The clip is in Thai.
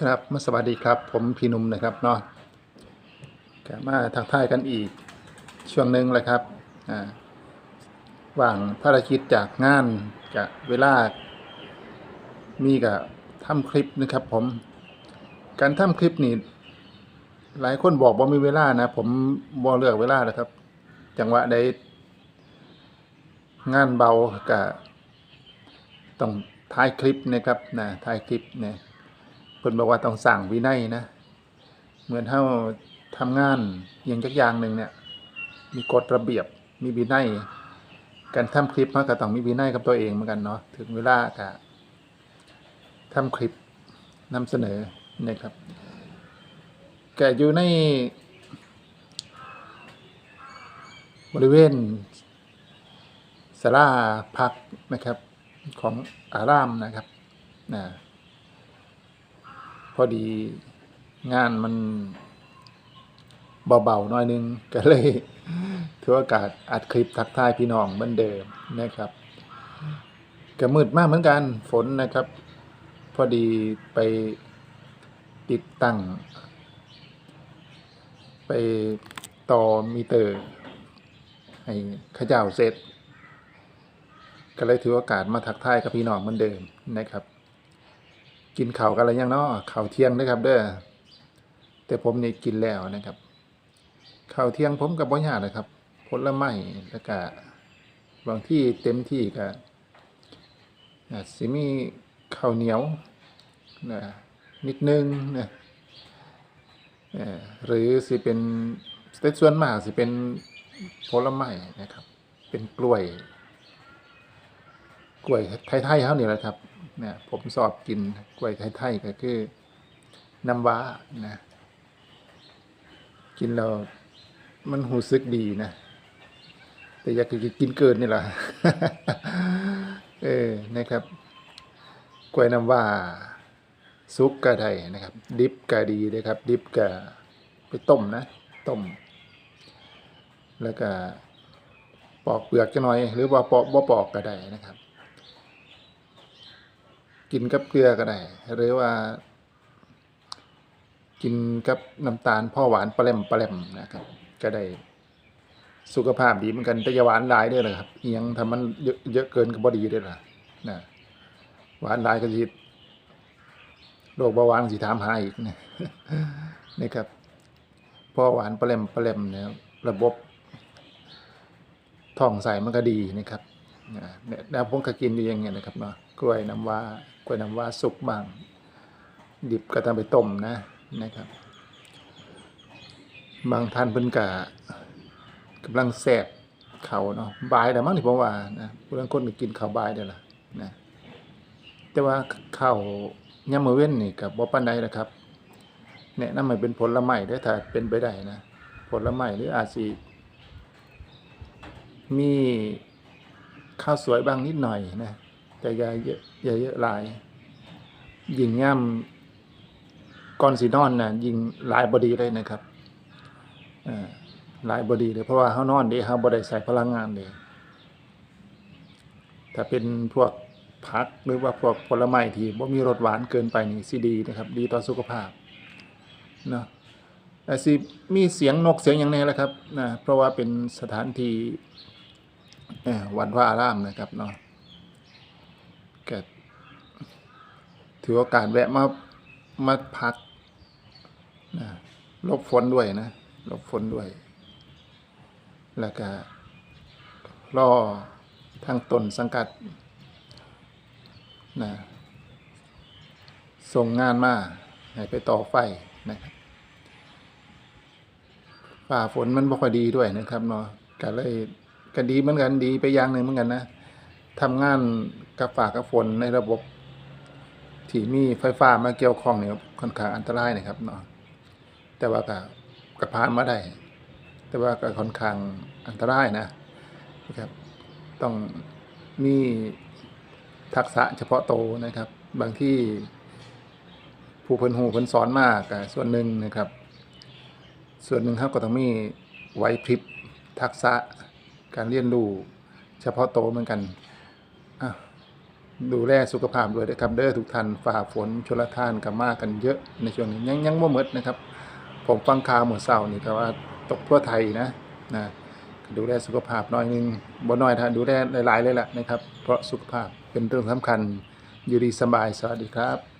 ครับมาสวัสดีครับ ผมพี่นุ่มนะครับเนาะกมาทักทายกันอีก ช่วงหนึ่งเลยครับอ่าว่างภารกิจจากงานกับเวลา มีกับทำคลิปนะครับ ผม การทำคลิปนี่หลายคนบอกว่ามีเวลานะ ผมบ่เลือกเวลานะครับ จังหวะใดงานเบากับต้องถ่ายคลิปนะครับนะถ่ายคลิปเนี่ย พิ่นบอกว่าต้องสั่งวินัยนะ เหมือนเฮาทำงานอย่างจักอย่างหนึ่งเนี่ย มีกฎระเบียบมีวินัยการทำคลิปมันก็ต้องมีวินัยกับตัวเองเหมือนกันเนาะถึงเวลาก็ทำคลิปนำเสนอนะครับแกอยู่ใน บริเวณศาลาพักนะครับของอารามนะครับนะ อดีงานมันเบาๆหน่อยนึงก็เลยถือโอกาสอัดคลิปทักทายพี่น้องเหมือนเดิมนะครับก็มืดมากเหมือนกันฝนนะครับ พอดีไปติดตั้ง ไปต่อมีเตอร์ ให้ข้าเจ้าเสร็จ ก็เลยถือโอกาสมาทักทายกับพี่น้องเหมือนเดิมนะครับ กินข้าวกันอะไรยังเนาะข้าวเที่ยงนะครับ เด้อแต่ผมนี่กินแล้วนะครับข้าวเที่ยงผมกับบ่ยากนะครับผลไม้แล้วก็บางที่เต็มที่ก็สิมีข้าวเหนียวนะนิดนึงนะเอ่อหรือสิเป็นแต่ส่วนมากสิเป็นผลไม้นะครับ เป็นกล้วย กล้วยไทยๆเขานี่แหละครับเนี่ยผมสอบกินกล้วยไทยๆก็คือน้ำว้านะ กินแล้วมันหูซึกดีนะ แต่อยากจะกินเกินนี่แหละเออนะครับ กล้วยน้ำว้าซุกก็ไดนะครับ ดิบก็ดีนะครับ ดิบก็ไปต้มนะ ต้ม แล้วก็ปอกเปลือกจะหน่อย หรือว่าปอกบ่ปอกก็ได้นะครับ กินกับเกลือก็ได้หรือว่า กินกับน้ำตาลพ่อหวานปลาแหลมปลาแหลมนะครับ ก็ได้สุขภาพดีเหมือนกันแต่อย่าหวานหลายเด้อเลยครับเอิหยังทำมันเยอะเยอะเกินก็บ่ดีด้อล่ะนะหวานหลายก็สิโรคเบาหวานสิถามหาอีกนะนะครับพ่อหวานปลาแหลมปลาแหลมเนี่ยระบบท้องใสมันก็ดีนะครับนะเนี่ยแล้วผมก็กินอยู่อย่างเงี้ยนะครับเนาะกล้วยน้ำว้า กล้วยน้ำว้าสุกบ้าง ดิบก็ทำไปต้มนะนะครับ บางท่านเพิ่นกะกำลังแสบเขาเนาะบายแต่มั้งที่ผมว่านะผู้ลางคนก็กินข้าวบายได้ละนะแต่ว่าข้าวยามมื้อเว้นนี่ก็บ่ปานใดนะครับแนะนำให้เป็นผลไม้เด้ถ้าเป็นไปได้นะผลไม้หรืออาจสิมีข้าวสวยบางนิดหน่อยนะ แต่อย่าเยอะอย่าเยอะหลายยิงย่ำก่อนสีนอนนะยิงหลายบอดีเลยนะครับอ่าหลายบอดีเลยเพราะว่าเขานอนเดีเขาบได้ใส่พลังงานเลยถ้าเป็นพวกผักหรือว่าพวกผลไม้ที่บ่มีรสหวานเกินไปนี่สิดีนะครับ ดีต่อสุขภาพเนาะแต่สิมีเสียงนกเสียงอย่างนี้แหละครับนะเพราะว่าเป็นสถานที่วัดว่าอารามนะครับเนาะก็ ถือโอกาสแวะมามาพักนะลบฝนด้วยนะลบฝนด้วย แล้วก็รอทางตนสังกัดนะส่งงานมาให้ไปต่อไฟนะครับฝ่าฝนมันบ่ค่อยดีด้วยนะครับเนาะก็เลยก็ดีเหมือนกันดีไปอย่างหนึ่งเหมือนกันนะทำงานกับฝ่ากับฝนในระบบ ที่มีไฟฟ้ามาเกี่ยวข้องเนี่ยค่อนข้างอันตรายนะครับเนาะแต่ว่าก็ก็ผ่านมาได้ แต่ว่าก็ค่อนข้างอันตรายนะนะครับต้องมีทักษะเฉพาะโตนะครับ บางที่ผู้เพิ่นหูเพิ่นสอนมากก็ส่วนหนึ่งนะครับ ส่วนหนึ่งเขาก็ต้องมีไหวพริบทักษะการเรียนรู้เฉพาะโตเหมือนกันอะ ดูแลสุขภาพด้วยนะครับเด้อทุกท่านฝ่าฝนชลทานกับมากันเยอะในช่วงนี้ยังยังบ่หมดนะครับ ผมฟังข่าวเมื่อเช้านี่ก็ว่าตกทั่วไทยนะนะดูแลสุขภาพน้อยหนึงบ่น้อยท่านดูแลหลายๆเลยล่ะนะครับ เพราะสุขภาพเป็นเรื่องสำคัญอยู่ดีสบายสวัสดีครับ